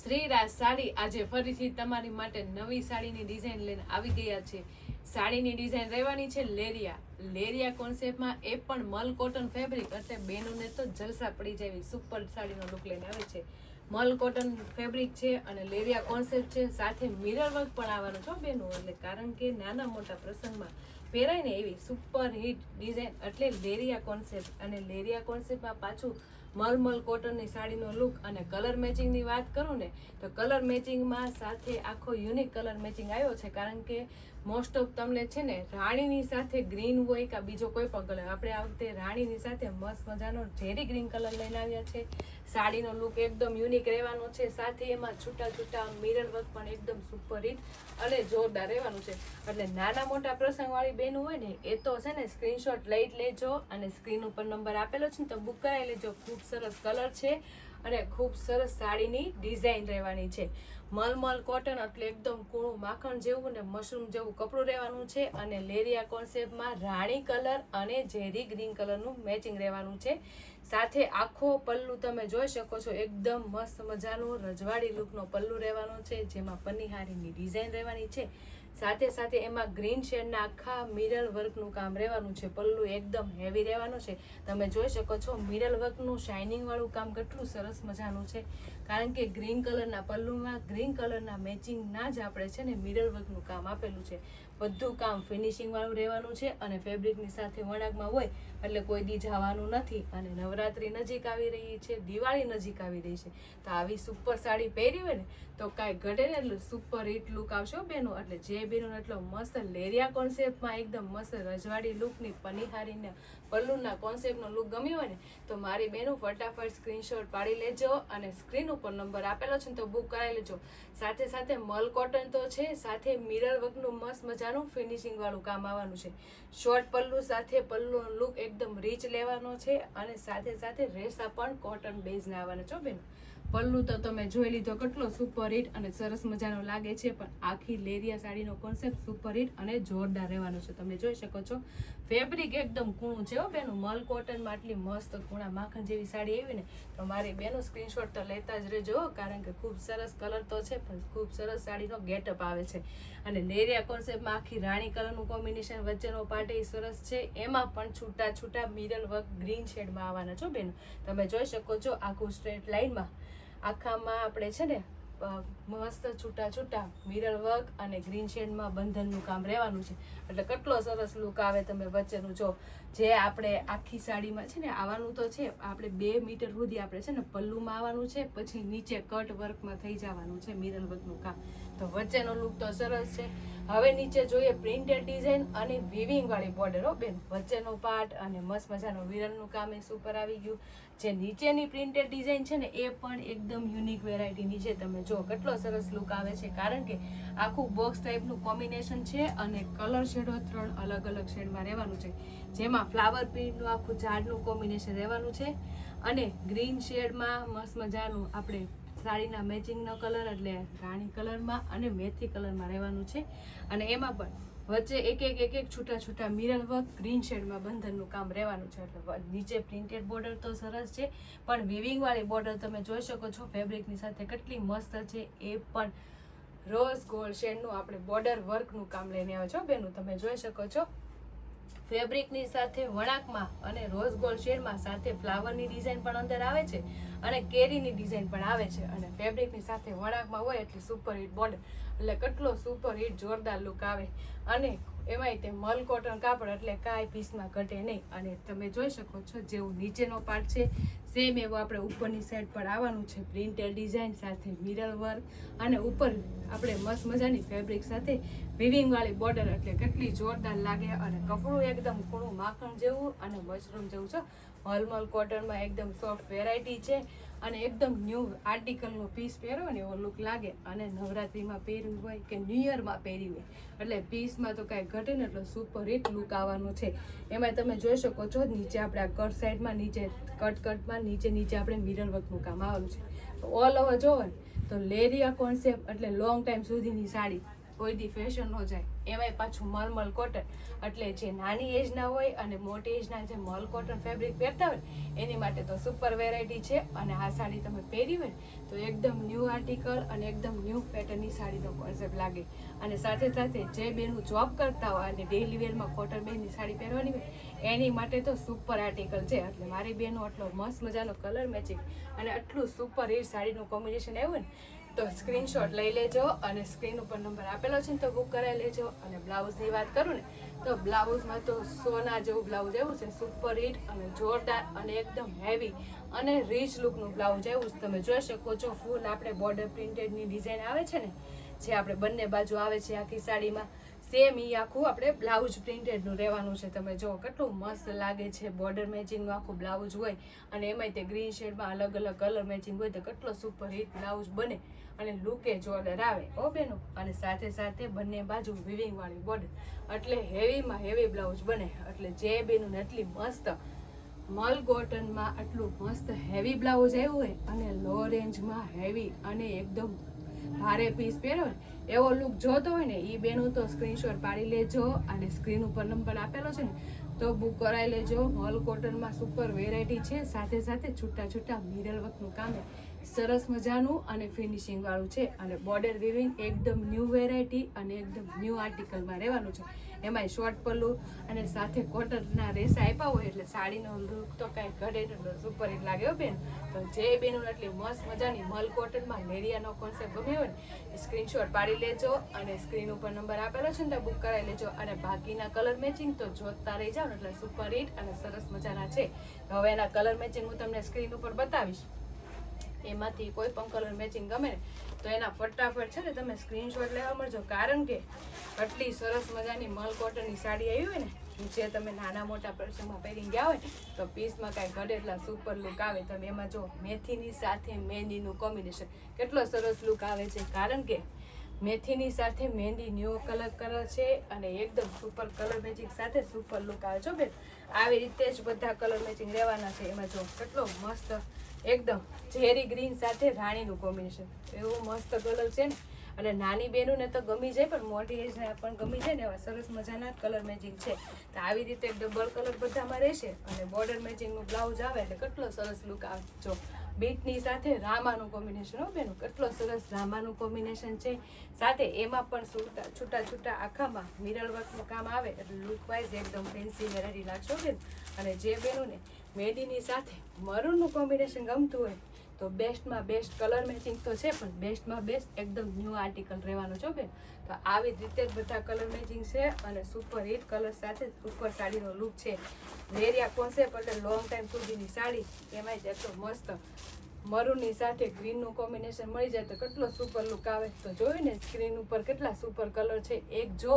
શ્રીરાજ સાડી આજે ફરીથી તમારી માટે નવી સાડીની ડિઝાઇન લઈને આવી ગયા છે. સાડીની ડિઝાઇન રહેવાની છે લેરિયા. લેરિયા કોન્સેપ્ટમાં એ પણ મલ કોટન ફેબ્રિક એટલે બેનોને તો જલસા પડી જાય સુપર સાડીનો લુક લઈને આવે છે. મલ કોટન ફેબ્રિક છે અને લેરિયા કોન્સેપ્ટ છે. સાથે મિરર વર્ક પણ આવવાનું છે બેનો. એટલે કારણ કે નાના મોટા પ્રસંગમાં પહેરાય ને એવી સુપર હિટ ડિઝાઇન એટલે લેરિયા કોન્સેપ્ટ. અને લેરિયા કોન્સેપ્ટમાં પાછું મલમલ કોટનની સાડીનો લુક અને કલર મેચિંગની વાત કરું ને, તો કલર મેચિંગમાં સાથે આખો યુનિક કલર મેચિંગ આવ્યો છે, કારણ કે મોસ્ટ ઓફ તમને છે ને રાણીની સાથે ગ્રીન હોય કે બીજો કોઈ પણ કલર આપણે આ વખતે રાણીની સાથે મસ્ત મજાનો ઝેરી ગ્રીન કલર લઈને આવ્યા છે. સાડીનો લુક એકદમ યુનિક રહેવાનો છે. સાથે એમાં છૂટા છૂટા મિરર વર્ક પણ એકદમ સુપર હિટ અને જોરદાર રહેવાનું છે. એટલે નાના મોટા પ્રસંગવાળી બેન હોય ને, એ તો છે ને સ્ક્રીનશોટ લઈ લેજો અને સ્ક્રીન ઉપર નંબર આપેલો છે ને, તો બુક કરાવી લેજો. ખૂબ સરસ કલર છે અને ખૂબ સરસ સાડીની ડિઝાઇન રહેવાની છે. મલમલ કોટન એટલે એકદમ કૂણું માખણ જેવું ને મશરૂમ જેવું કપડું રહેવાનું છે અને લેરિયા કોન્સેપ્ટમાં રાણી કલર અને ઝેરી ગ્રીન કલરનું મેચિંગ રહેવાનું છે. સાથે આખો પલ્લુ તમે જોઈ શકો છો, એકદમ મસ્ત મજાનું રજવાડી લુકનો પલ્લુ રહેવાનો છે, જેમાં પન્નીહારીની ડિઝાઇન રહેવાની છે. સાથે સાથે એમાં ગ્રીન શેડના આખા મિરલ વર્કનું કામ રહેવાનું છે. પલ્લુ એકદમ હેવી રહેવાનું છે. તમે જોઈ શકો છો મિરર વર્કનું શાઇનિંગ વાળું કામ કેટલું સરસ મજાનું છે. કારણ કે ગ્રીન કલરના પલ્લુમાં ગ્રીન કલરના મેચિંગના જ આપણે છે ને મિરલ વર્કનું કામ આપેલું છે. બધું કામ ફિનિશિંગ વાળું રહેવાનું છે અને ફેબ્રિકની સાથે વણાકમાં હોય એટલે કોઈ દી જવાનું નથી અને નવરાત્રી નજીક આવી રહી છે, દિવાળી નજીક આવી રહી છે. તો આવી સુપર સાડી પહેરી હોય ને, તો કાંઈ ઘટે ને એટલું સુપર હિટ લુક આવશે બેનો. એટલે જે બેનો એટલો મસ્ત લેરિયા કોન્સેપ્ટમાં એકદમ મસ્ત રજવાડી લુકની પનિહારીને પલ્લુના કોન્સેપ્ટનો લુક ગમ્યો હોય ને, તો મારી બેનું ફટાફટ સ્ક્રીનશોટ પાડી લેજો અને સ્ક્રીન ઉપર નંબર આપેલો છે ને તો બુક કરાવી લેજો. સાથે સાથે મલ કોટન તો છે, સાથે મિરર વર્કનું મસ્ત મજાનું ફિનિશિંગ વાળું કામ આવવાનું છે. શોર્ટ પલ્લુ સાથે પલ્લુનો લુક એકદમ રીચ લેવાનો છે અને સાથે સાથે રેસા પણ કોટન બેઝના આવવાના છો બેન. પલ્લુ તો તમે જોઈ લીધો કેટલો સુપર હિટ અને સરસ મજાનો લાગે છે, પણ આખી લેરિયા સાડીનો કોન્સેપ્ટ સુપર હિટ અને જોરદાર રહેવાનો છે. તમે જોઈ શકો છો ફેબ્રિક એકદમ કૂણું છે હો બેનું. મલ કોટનમાં આટલી મસ્ત કૂણા માખણ જેવી સાડી આવી ને, તો મારી બેનો સ્ક્રીનશોટ તો લેતા જ રહેજો કારણ કે ખૂબ સરસ કલર તો છે, પણ ખૂબ સરસ સાડીનો ગેટઅપ આવે છે. અને લેરિયા કોન્સેપ્ટમાં આખી રાણી કલરનું કોમ્બિનેશન વચ્ચેનો પાર્ટ સરસ છે. એમાં પણ છૂટા છૂટા મિરર વર્ક ગ્રીન શેડમાં આવવાના છો બેન. તમે જોઈ શકો છો આખું સ્ટ્રેટ લાઇનમાં આખામાં આપણે છે ને મસ્ત છૂટા છૂટા મિરર વર્ક અને ગ્રીન શેડમાં બંધનનું કામ રહેવાનું છે. એટલે કેટલો સરસ લુક આવે તમે વચ્ચેનું. જો, જે આપણે આખી સાડીમાં છે ને, આવવાનું તો છે, આપણે બે મીટર સુધી આપણે છે ને, પલ્લુમાં આવવાનું છે, પછી નીચે કટ વર્કમાં થઈ જવાનું છે મિરર વર્કનું કામ. તો વચ્ચેનો લુક તો સરસ છે. હવે નીચે જોઈએ પ્રિન્ટેડ ડિઝાઇન અને વિવિંગ વાળી બોર્ડર હો બેન. વચ્ચેનો પાર્ટ અને મસ્ત મજાનું વિરલનું કામ એ સુપર આવી ગયું. જે નીચેની પ્રિન્ટેડ ડિઝાઇન છે ને, એ પણ એકદમ યુનિક વેરાયટીની છે. તમે જો કેટલો સરસ લુક આવે છે. કારણ કે આખું બોક્સ ટાઈપનું કોમ્બિનેશન છે અને કલર શેડો ત્રણ અલગ અલગ શેડમાં રહેવાનું છે. જેમાં ફ્લાવર પ્રિન્ટનું આખું ઝાડનું કોમ્બિનેશન રહેવાનું છે. અને ગ્રીન શેડમાં મસ્ત મજાનું આપણે સાડીના મેચિંગનો કલર એટલે રાણી કલરમાં અને મેથી કલરમાં રહેવાનું છે. અને એમાં પણ વચ્ચે એક એક એક એક છૂટા છૂટા મિરર વર્ક ગ્રીન શેડમાં બંધનનું કામ રહેવાનું છે. એટલે નીચે પ્રિન્ટેડ બોર્ડર તો સરસ છે, પણ વિવિંગવાળી બોર્ડર તમે જોઈ શકો છો ફેબ્રિકની સાથે કેટલી મસ્ત છે. એ પણ રોઝ ગોલ્ડ શેડનું આપણે બોર્ડર વર્કનું કામ લઈને આવ્યો છો. બેનું, તમે જોઈ શકો છો. ફેબ્રિકની સાથે વણાકમાં અને રોઝ ગોલ્ડ શેડમાં સાથે ફ્લાવરની ડિઝાઇન પણ અંદર આવે છે અને કેરીની ડિઝાઇન પણ આવે છે. અને ફેબ્રિકની સાથે વણાકમાં હોય એટલે સુપર હિટ બોર્ડર એટલે કેટલો સુપર હિટ જોરદાર લુક આવે. અને એમાંય તે મલ કોટન કાપડ એટલે કાંઈ પીસમાં ઘટે નહીં. અને તમે જોઈ શકો છો જેવું નીચેનો પાર્ટ છે સેમ એવો આપણે ઉપરની સાઈડ પર આવવાનું છે પ્રિન્ટેડ ડિઝાઇન સાથે મિરર વર્ક અને ઉપર આપણે મસ્ત મજાની ફેબ્રિક સાથે વિવિંગવાળી બોર્ડર એટલે કેટલી જોરદાર લાગે. અને કપડું એકદમ કૂણું માખણ જેવું અને મશરૂમ જેવું છે. મલમલ કોટનમાં એકદમ સોફ્ટ વેરાયટી છે. અને એકદમ ન્યૂ આર્ટિકલનો પીસ પહેરો ને એવો લુક લાગે. અને નવરાત્રિમાં પહેર્યું હોય કે ન્યૂ યરમાં પહેર્યું હોય. એટલે પીસમાં તો કાંઈ ઘટે ને એટલે સુપર હિટ લુક આવવાનો છે. એમાં તમે જોઈ શકો છો, નીચે આપણે આ કટ સાઈડમાં નીચે કટ કટમાં નીચે નીચે આપણે મિરર વર્કનું કામ આવવાનું છે. ઓલ ઓવર જોવો ને તો લેરિયા કોન્સેપ્ટ એટલે લોંગ ટાઈમ સુધીની સાડી. કોઈ દી ફેશન ન જાય. એમાંય પાછું મલમલ કોટન એટલે જે નાની એજના હોય અને મોટી એજના જે મલ કોટન ફેબ્રિક પહેરતા હોય, એની માટે તો સુપર વેરાયટી છે. અને આ સાડી તમે પહેરી હોય તો એકદમ ન્યૂ આર્ટિકલ અને એકદમ ન્યૂ પેટર્નની સાડીનો કોન્સેપ્ટ લાગે. અને સાથે સાથે જે બેનું જોબ કરતા હોય અને ડેઇલી વેરમાં કોટન બેનની સાડી પહેરવાની હોય, એની માટે તો સુપર આર્ટિકલ છે. એટલે મારી બેનો આટલો મસ્ત મજાનો કલર મેચિંગ અને આટલું સુપર હિટ સાડીનું કોમ્બિનેશન આવ્યું ને તો સ્ક્રીનશોટ લઈ લેજો અને સ્ક્રીન ઉપર નંબર આપેલો છે ને તો બુક કરાવી લેજો અને બ્લાઉઝની વાત કરું ને, તો બ્લાઉઝમાં તો સોના જેવું બ્લાઉઝ એવું છે સુપર હિટ અને જોરદાર અને એકદમ હેવી અને રીચ લુકનું બ્લાઉઝ એવું જ તમે જોઈ શકો છો ફૂલ આપણે બોર્ડર પ્રિન્ટેડની ડિઝાઇન આવે છે ને, જે આપણે બંને બાજુ આવે છે આખી સાડીમાં સેમ એ આખું આપણે બ્લાઉઝ પ્રિન્ટેડનું રહેવાનું છે. તમે જો કેટલું મસ્ત લાગે છે. બોર્ડર મેચિંગનું આખું બ્લાઉઝ હોય અને એમાંય તે ગ્રીન શેડમાં અલગ અલગ કલર મેચિંગ હોય તો કેટલો સુપર હિટ બ્લાઉઝ બને. અને લુકે જોરદાર આવે ઓ બેનો? અને સાથે સાથે બંને બાજુ વિવિંગ વાળી બોર્ડર એટલે હેવીમાં હેવી બ્લાઉઝ બને. એટલે જે બેનું એટલી મસ્ત મલ કોટનમાં આટલું મસ્ત હેવી બ્લાઉઝ આવ્યું હોય અને લો રેન્જમાં હેવી અને એકદમ ભારે પીસ પહેરો ને એવો લુક જોતો હોય ને એ બેનું તો સ્ક્રીનશોટ પાડી લેજો અને સ્ક્રીન ઉપર નંબર આપેલો છે ને, તો બુક કરાવી લેજો. હોલ કોટનમાં સુપર વેરાયટી છે. સાથે સાથે છૂટા છૂટા મિરર વર્કનું કામ સરસ મજાનું અને ફિનિશિંગવાળું છે. અને બોર્ડર વિવિંગ એકદમ ન્યૂ વેરાયટી અને એકદમ ન્યૂ આર્ટિકલમાં રહેવાનું છે. એમાંય શોર્ટ પલ્લુ અને સાથે કોટનના રેસા આપ્યા હોય એટલે સાડીનો લુક તો કાંઈ ઘડે સુપર હિટ લાગે બેન. તો જે બેનું એટલી મસ્ત મજાની મલ કોટનમાં લેરિયાનો કોન્સેપ્ટ ગમ્યો હોય ને સ્ક્રીનશોટ પાડી લેજો અને સ્ક્રીન ઉપર નંબર આપેલો છે ને, તો બુક કરાવી લેજો. અને બાકીના કલર મેચિંગ તો જોતા રહી જાઓ એટલે સુપર હિટ અને સરસ મજાના છે. હવે એના કલર મેચિંગ હું તમને સ્ક્રીન ઉપર બતાવીશ. એમાંથી કોઈ પણ કલર મેચિંગ ગમે ને તો એના ફટાફટ છે ને તમે સ્ક્રીનશોટ લેવા મળજો. કારણ કે આટલી સરસ મજાની મલ કોટનની સાડી આવી હોય ને, જે તમે નાના મોટા પ્રસંગમાં પહેરી ગયા હોય તો પીસમાં કાંઈ ઘડે એટલા સુપર લુક આવે. તમે એમાં જો મેથીની સાથે મહેંદીનું કોમ્બિનેશન કેટલો સરસ લુક આવે છે. કારણ કે મેથીની સાથે મહેંદી ન્યૂ કલર કલર છે અને એકદમ સુપર કલર મેચિંગ સાથે સુપર લુક આવે છો. બેન, આવી રીતે જ બધા કલર મેચિંગ રહેવાના છે. એમાં જો કેટલો મસ્ત એકદમ ઝેરી ગ્રીન સાથે રાણીનું કોમ્બિનેશન. એવું મસ્ત કલર છે ને. અને નાની બહેનોને તો ગમી જાય, પણ મોટી એજને પણ ગમી જાય ને એવા સરસ મજાના કલર મેચિંગ છે. તો આવી રીતે ડબલ કલર બધામાં રહેશે અને બોર્ડર મેચિંગનું બ્લાઉઝ આવે એટલે કેટલો સરસ લુક આવજો બીટની સાથે રામાનું કોમ્બિનેશન હો બેનું, કેટલો સરસ રામાનું કોમ્બિનેશન છે. સાથે એમાં પણ છૂટા છૂટા છૂટા આખામાં મિરર વર્કનું કામ આવે એટલે લુક વાઇઝ એકદમ ફેન્સી વેરાયટી લાગશો બેન. અને જે બેનુંને મેડીની સાથે મરૂનનું કોમ્બિનેશન ગમતું હોય, તો બેસ્ટમાં બેસ્ટ કલર મેચિંગ તો છે, પણ બેસ્ટમાં બેસ્ટ એકદમ ન્યૂ આર્ટિકલ રહેવાનો છો બેન તો આવી રીતે જ બધા કલર મેચિંગ છે અને સુપર હિટ કલર સાથે સુપર સાડીનો લુક છે. વેરિયા કોન્સેપ્ટ એટલે લોંગ ટાઈમ સુધીની સાડી એમાં જ એટલો મસ્ત મરૂનની સાથે ગ્રીનનું કોમ્બિનેશન મળી જાય તો કેટલો સુપર લુક આવે. તો જોયું ને સ્ક્રીન ઉપર કેટલા સુપર કલર છે, એક જો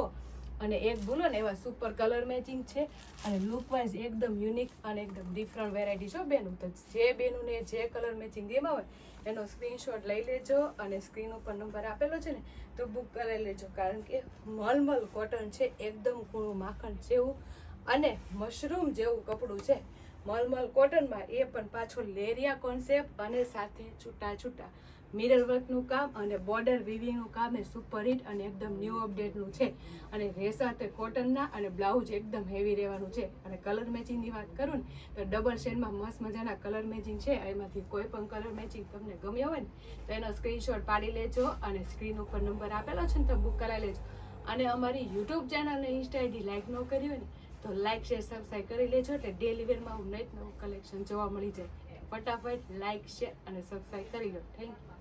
અને એક ભૂલો ને એવા સુપર કલર મેચિંગ છે. અને લુક વાઇઝ એકદમ યુનિક અને એકદમ ડિફરન્ટ વેરાયટી છે બેનું. તો જે બેનું ને જે કલર મેચિંગ એમાં હોય, એનો સ્ક્રીનશોટ લઈ લેજો અને સ્ક્રીન ઉપર નંબર આપેલો છે ને, તો બુક કરાવી લેજો. કારણ કે મલમલ કોટન છે, એકદમ ઘૂણું માખણ જેવું અને મશરૂમ જેવું કપડું છે. મલમલ કોટનમાં એ પણ પાછો લેરિયા કોન્સેપ્ટ અને સાથે છૂટા છૂટા મિરર વર્કનું કામ અને બોર્ડર વિવિંગનું કામ એ સુપર હિટ અને એકદમ ન્યૂ અપડેટનું છે. અને રેસા તે કોટનના અને બ્લાઉઝ એકદમ હેવી રહેવાનું છે. અને કલર મેચિંગની વાત કરું ને, તો ડબલ શેડમાં મસ્ત મજાના કલર મેચિંગ છે. એમાંથી કોઈ પણ કલર મેચિંગ તમને ગમ્યો હોય ને, તો એનો સ્ક્રીનશોટ પાડી લેજો અને સ્ક્રીન ઉપર નંબર આપેલો છે ને, તો બુક કરાવી લેજો. અને અમારી યુટ્યુબ ચેનલને ઇન્સ્ટા આઈડી લાઈક ન કરી હોય ને, તો લાઈક શેર સબસ્ક્રાઈબ કરી લેજો. એટલે ડેલી વેરમાં હું નવું કલેક્શન જોવા મળી જાય. ફટાફટ લાઈક શેર અને સબસ્ક્રાઈબ કરી લો. Thank you